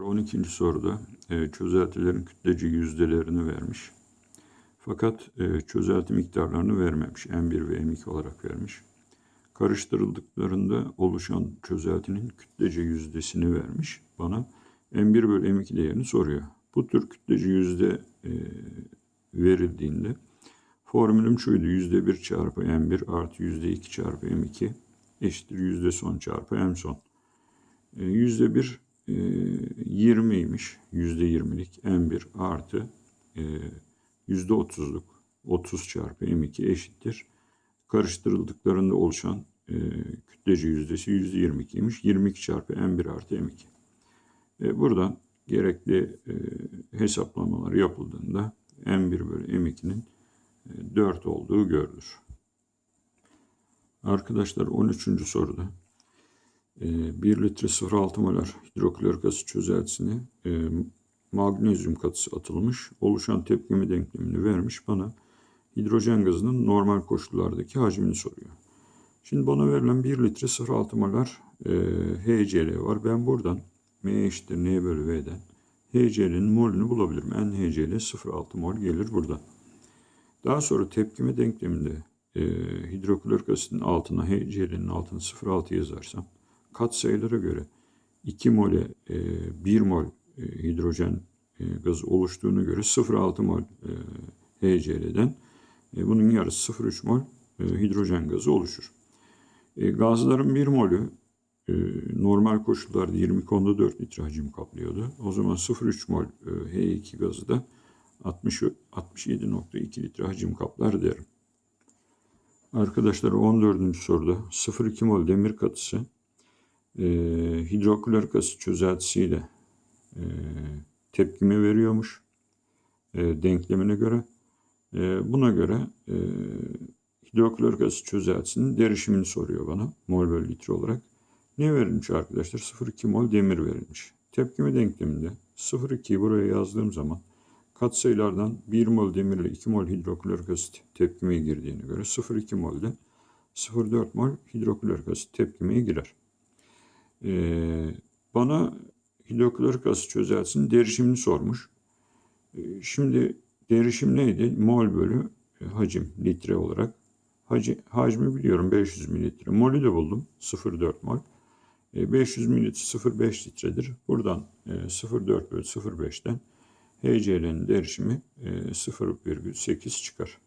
12. soruda e, çözeltilerin kütlece yüzdelerini vermiş. Fakat e, çözelti miktarlarını vermemiş. M1 ve M2 olarak vermiş. Karıştırıldıklarında oluşan çözeltinin kütlece yüzdesini vermiş bana. M1 bölü M2 değerini soruyor. Bu tür kütlece yüzde e, verildiğinde formülüm şuydu. Yüzde 1 çarpı M1 artı yüzde 2 çarpı M2 eşittir yüzde son çarpı M son. E, Yüzde 1 e, 20'ymiş. Yüzde 20'lik M1 artı e, yüzde 30'luk 30 çarpı M2 eşittir. Karıştırıldıklarında oluşan e, kütlece yüzdesi yüzde 22'ymiş. 22 çarpı M1 artı M2. E, buradan gerekli e, hesaplamalar yapıldığında M1 bölü M2'nin e, 4 olduğu görülür. Arkadaşlar 13. soruda e, 1 litre 0,6 molar hidroklorik asit çözeltisine e, magnezyum katısı atılmış. Oluşan tepkime denklemini vermiş bana. Hidrojen gazının normal koşullardaki hacmini soruyor. Şimdi bana verilen 1 litre 0,6 molar e, HCl var. Ben buradan M eşittir N bölü V'den HCl'nin molünü bulabilirim. N HCl 0,6 mol gelir buradan. Daha sonra tepkime denkleminde e, hidroklorik asitin altına HCl'nin altına 0,6 yazarsam katsayılara göre 2 mole e, 1 mol e, hidrojen e, gazı oluştuğuna göre 0,6 mol e, HCl'den e, bunun yarısı 0,3 mol e, hidrojen gazı oluşur. E, gazların 1 molü e, normal koşullarda 20 konda 4 litre hacim kaplıyordu. O zaman 0,3 mol e, H2 gazı da 60 67.2 litre hacim kaplar derim. Arkadaşlar 14. soruda 0,2 mol demir katısı e, hidroklorik asit çözeltisiyle e, tepkime veriyormuş e, denklemine göre. E, buna göre e, hidroklorik asit çözeltisinin derişimini soruyor bana mol bölü litre olarak. Ne verilmiş arkadaşlar? 0,2 mol demir verilmiş. Tepkime denkleminde 0,2'yi buraya yazdığım zaman katsayılardan 1 mol demir ile 2 mol hidroklorik asit tepkimeye girdiğine göre 0,2 molde 0,4 mol hidroklorik asit tepkimeye girer. Ee, bana hidroklorik asit çözeltisinin derişimini sormuş. Ee, şimdi derişim neydi? Mol bölü e, hacim litre olarak. Hac, hacmi biliyorum 500 mililitre. Molü de buldum 0,4 mol. E, 500 mililitre 0,5 litredir. Buradan e, 0,4 bölü 0,5'ten HCl'nin derişimi e, 0,8 çıkar.